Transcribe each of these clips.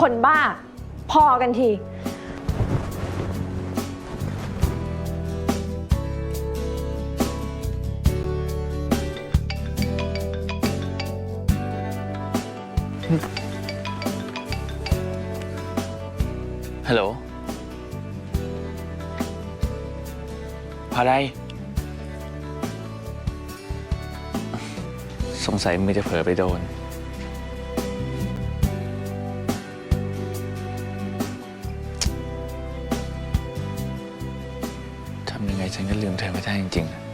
คนบ้า พอกันที ฮัลโหลอะไรสงสัยมือจะเผลอไปโดน ฉันก็ลืมเธอไม่ได้จริงๆ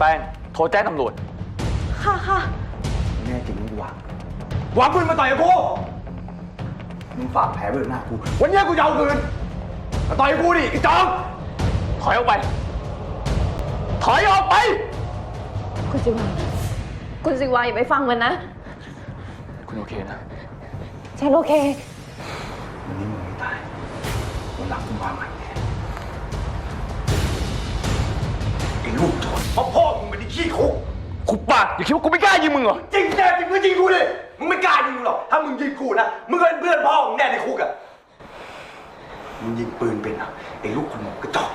แป้ง โทรแจ้งตำรวจ ค่ะค่ะแน่จริงมึงวางวางปืนมาต่อยกับกู มึงฝากแผลไว้บนหน้ากู วันเนี้ยกูจะเอาคืนมาต่อยกับกูดิไอ้จอมถอยออกไป ถอยออกไป คุณสิวาคุณสิวาอย่าไปฟังมันนะ คุณโอเคนะ ฉันโอเค วันนี้มึงไม่ตาย วันหลังมึงวางใหม่แน่ไอ้ลูกโจ ขี้คุกคุปากอย่าคิดว่ากูไม่กล้ายิงมึงเหรอ จริงแน่จริงก็ยิงกูดิมึงไม่กล้ายิงกูหรอกถ้ามึงยิงกูนะมึงก็เป็นเพื่อนพ่อมึงแน่ในคุกอะมึงยิงปืนเป็นอะไอ้ลูกคนหมกกระจอก